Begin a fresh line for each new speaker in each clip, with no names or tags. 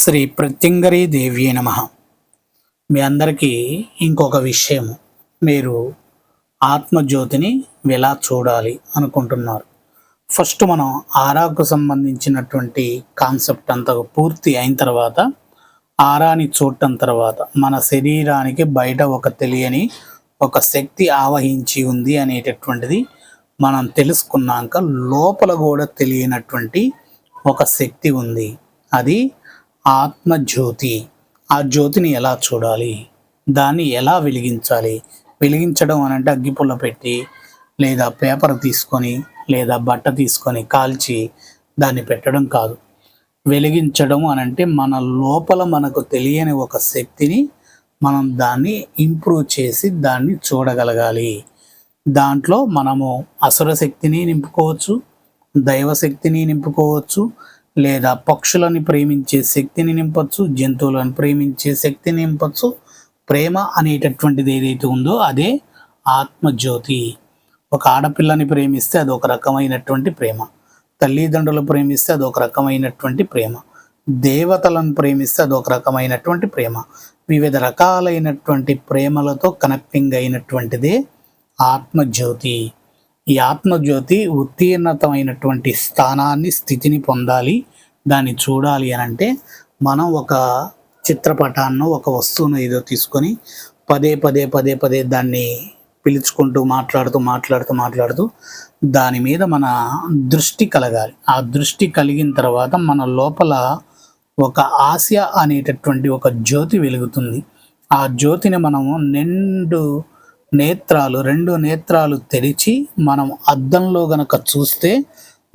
శ్రీ ప్రత్యంగరీ దేవి నమ. మీ అందరికీ ఇంకొక విషయం. మీరు ఆత్మజ్యోతిని ఎలా చూడాలి అనుకుంటున్నారు? ఫస్ట్ మనం ఆరాకు సంబంధించినటువంటి కాన్సెప్ట్ అంతా పూర్తి అయిన తర్వాత ఆరాని చూడటం తర్వాత మన శరీరానికి బయట ఒక తెలియని ఒక శక్తి ఆవహించి ఉంది అనేటటువంటిది మనం తెలుసుకున్నాక లోపల కూడా తెలియనటువంటి ఒక శక్తి ఉంది. అది ఆత్మజ్యోతి. ఆ జ్యోతిని ఎలా చూడాలి? దాన్ని ఎలా వెలిగించాలి? వెలిగించడం అని అంటే అగ్గిపుల్ల పెట్టి లేదా పేపర్ తీసుకొని లేదా బట్ట తీసుకొని కాల్చి దాన్ని పెట్టడం కాదు. వెలిగించడం అని అంటే మన లోపల మనకు తెలియని ఒక శక్తిని మనం దాన్ని ఇంప్రూవ్ చేసి దాన్ని చూడగలగాలి. దాంట్లో మనము అసుర శక్తిని నింపుకోవచ్చు దైవశక్తిని నింపుకోవచ్చు లేదా పక్షులని ప్రేమించే శక్తిని నింపచ్చు జంతువులను ప్రేమించే శక్తిని నింపచ్చు ప్రేమ అనేటటువంటిది ఏదైతే ఉందో అదే ఆత్మజ్యోతి. ఒక ఆడపిల్లని ప్రేమిస్తే అది ఒక రకమైనటువంటి ప్రేమ. తల్లిదండ్రులు ప్రేమిస్తే అది ఒక రకమైనటువంటి ప్రేమ. దేవతలను ప్రేమిస్తే అది ఒక రకమైనటువంటి ప్రేమ. వివిధ రకాలైనటువంటి ప్రేమలతో కనెక్టింగ్ అయినటువంటిదే ఆత్మజ్యోతి. ఈ ఆత్మజ్యోతి ఉత్తీర్ణతమైనటువంటి స్థానాన్ని స్థితిని పొందాలి. దాన్ని చూడాలి అని అంటే మనం ఒక చిత్రపటాన్ని ఒక వస్తువును ఏదో తీసుకొని పదే పదే పదే పదే దాన్ని పిలుచుకుంటూ మాట్లాడుతూ మాట్లాడుతూ మాట్లాడుతూ దాని మీద మన దృష్టి కలగాలి. ఆ దృష్టి కలిగిన తర్వాత మన లోపల ఒక ఆశ అనేటటువంటి ఒక జ్యోతి వెలుగుతుంది. ఆ జ్యోతిని మనము నిండు నేత్రాలు రెండు నేత్రాలు తెరిచి మనం అద్దంలో గనక చూస్తే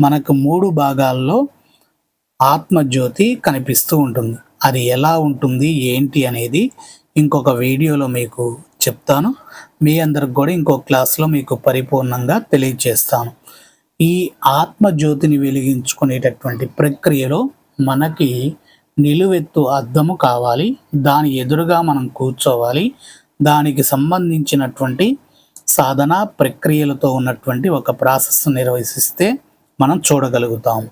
మనకు మూడు భాగాల్లో ఆత్మజ్యోతి కనిపిస్తూ ఉంటుంది. అది ఎలా ఉంటుంది ఏంటి అనేది ఇంకొక వీడియోలో మీకు చెప్తాను. మీ అందరికి కూడా ఇంకో క్లాస్లో మీకు పరిపూర్ణంగా తెలియజేస్తాను ఈ ఆత్మజ్యోతిని వెలిగించుకునేటటువంటి ప్రక్రియలో మనకి నిలువెత్తు అద్దము కావాలి. దాని ఎదురుగా మనం కూర్చోవాలి. దానికి సంబంధించినటువంటి సాధన ప్రక్రియలతో ఉన్నటువంటి ఒక ప్రాసెస్ నిర్వహిస్తే మనం చూడగలుగుతాము